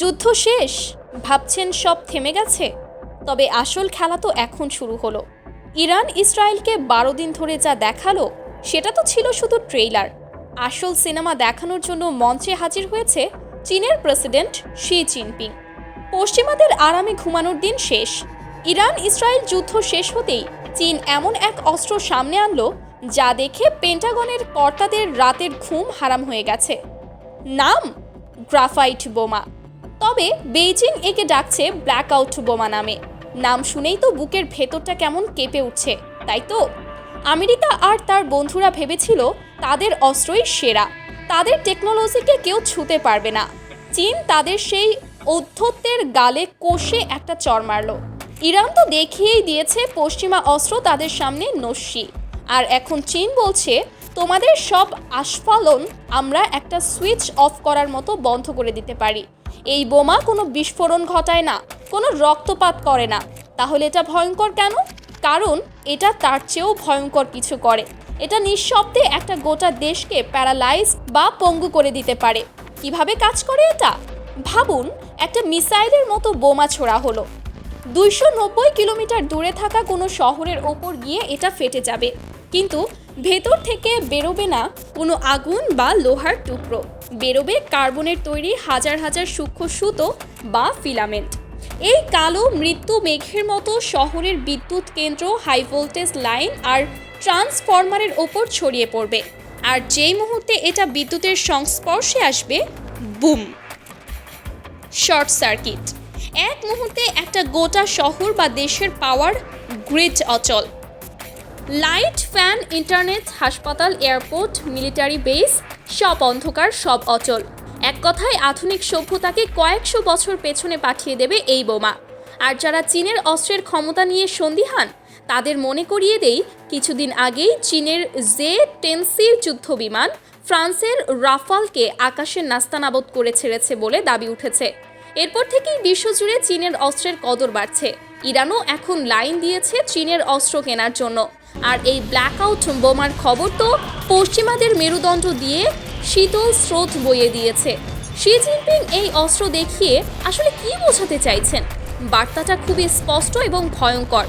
যুদ্ধ শেষ? ভাবছেন সব থেমে গেছে? তবে আসল খেলা তো এখন শুরু হলো। ইরান ইসরায়েলকে বারো দিন ধরে যা দেখাল, সেটা তো ছিল শুধু ট্রেইলার। আসল সিনেমা দেখানোর জন্য মঞ্চে হাজির হয়েছে চীনের প্রেসিডেন্ট শি জিনপিং। পশ্চিমাদের আরামে ঘুমানোর দিন শেষ। ইরান ইসরায়েল যুদ্ধ শেষ হতেই চীন এমন এক অস্ত্র সামনে আনলো, যা দেখে পেন্টাগনের কর্তাদের রাতের ঘুম হারাম হয়ে গেছে। নাম, গ্রাফাইট বোমা। তবে বেইজিং একে ডাকছে ব্ল্যাক আউট বোমা নামে। নাম শুনেই তো বুকের ভেতরটা কেমন কেঁপে উঠছে, তাই তো? আমেরিকা আর তার বন্ধুরা ভেবেছিল তাদের অস্ত্রই সেরা। তাদের টেকনোলজিকে কেউ ছুতে পারবে না। চীন তাদের সেই অধ্যত্বের গালে কষে একটা চর মারল। ইরান তো দেখিয়েই দিয়েছে পশ্চিমা অস্ত্র তাদের সামনে নস্যি। আর এখন চীন বলছে, তোমাদের সব আস্ফালন আমরা একটা সুইচ অফ করার মতো বন্ধ করে দিতে পারি। এই বোমা কোনো বিস্ফোরণ ঘটায় না, কোনো রক্তপাত করে না। তাহলে এটা ভয়ঙ্কর কেন? কারণ এটা তার চেয়েও ভয়ঙ্কর কিছু করে। এটা নিঃশব্দে একটা গোটা দেশকে প্যারালাইজ বা পঙ্গু করে দিতে পারে। কীভাবে কাজ করে এটা? ভাবুন, একটা মিসাইলের মতো বোমা ছোড়া হলো। দুইশো নব্বই কিলোমিটার দূরে থাকা কোনো শহরের ওপর গিয়ে এটা ফেটে যাবে। কিন্তু ভেতর থেকে বেরোবে না কোনো আগুন বা লোহার টুকরো। বেরোবে কার্বনের তৈরি হাজার হাজার সূক্ষ্ম সুতো বা ফিলামেন্ট। এই কালো মৃত্যু মেঘের মতো শহরের বিদ্যুৎ কেন্দ্র হাই ভোল্টেজ লাইন আর ট্রান্সফরমারের ওপর ছড়িয়ে পড়বে। আর যেই মুহূর্তে এটা বিদ্যুতের সংস্পর্শে আসবে, বুম! Short circuit. এক মুহূর্তে একটা গোটা শহর বা দেশের পাওয়ার গ্রিড অচল। লাইট, ফ্যান, ইন্টারনেট, হাসপাতাল, এয়ারপোর্ট, মিলিটারি বেস, সব অন্ধকার, সব অচল। এক কথায়, আধুনিক সভ্যতাকে কয়েকশো বছর পেছনে পাঠিয়ে দেবে এই বোমা। আর যারা চীনের অস্ত্রের ক্ষমতা নিয়ে সন্দিহান, তাদের মনে করিয়ে দেই, কিছুদিন আগেই চীনের জে টেনসির যুদ্ধ বিমান ফ্রান্সের রাফালকে আকাশের নাস্তানাবদ করে ছেড়েছে বলে দাবি উঠেছে। এরপর থেকেই বিশ্বজুড়ে চীনের অস্ত্রের কদর বাড়ছে। ইরানও এখন লাইন দিয়েছে চীনের অস্ত্র কেনার জন্য। আর এই ব্ল্যাক আউট বোমার খবর তো পশ্চিমাদের মেরুদণ্ড দিয়ে শীতল স্রোত বইয়ে দিয়েছে। শি জিনপিং এই অস্ত্র দেখিয়ে আসলে কি বোঝাতে চাইছেন? বার্তাটা খুবই স্পষ্ট এবং ভয়ঙ্কর।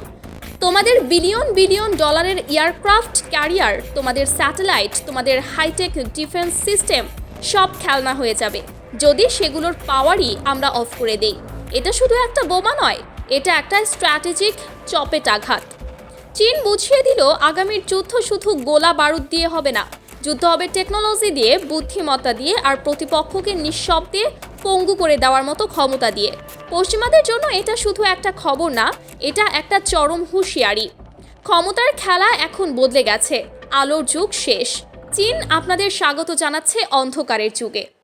তোমাদের বিলিয়ন বিলিয়ন ডলারের এয়ারক্রাফট ক্যারিয়ার, তোমাদের স্যাটেলাইট, তোমাদের হাইটেক ডিফেন্স সিস্টেম সব খেলনা হয়ে যাবে। যদি সেগুলোর পাওয়ারই আমরা অফ করে দেই। এটা শুধু একটা বোমা নয় এটা একটা স্ট্র্যাটেজিক চপেটাঘাত চীন বুঝিয়ে দিল আগামীর যুদ্ধ শুধু গোলা বারুদ দিয়ে হবে না, যুদ্ধ হবে টেকনোলজি দিয়ে, বুদ্ধিমত্তা দিয়ে আর প্রতিপক্ষকে নিঃশব্দে পঙ্গু করে দেওয়ার মতো ক্ষমতা দিয়ে। পশ্চিমাদের জন্য এটা শুধু একটা খবর না, এটা একটা চরম হুঁশিয়ারি। ক্ষমতার খেলা এখন বদলে গেছে, আলোর যুগ শেষ। চীন আপনাদের স্বাগত জানাচ্ছে অন্ধকারের যুগে।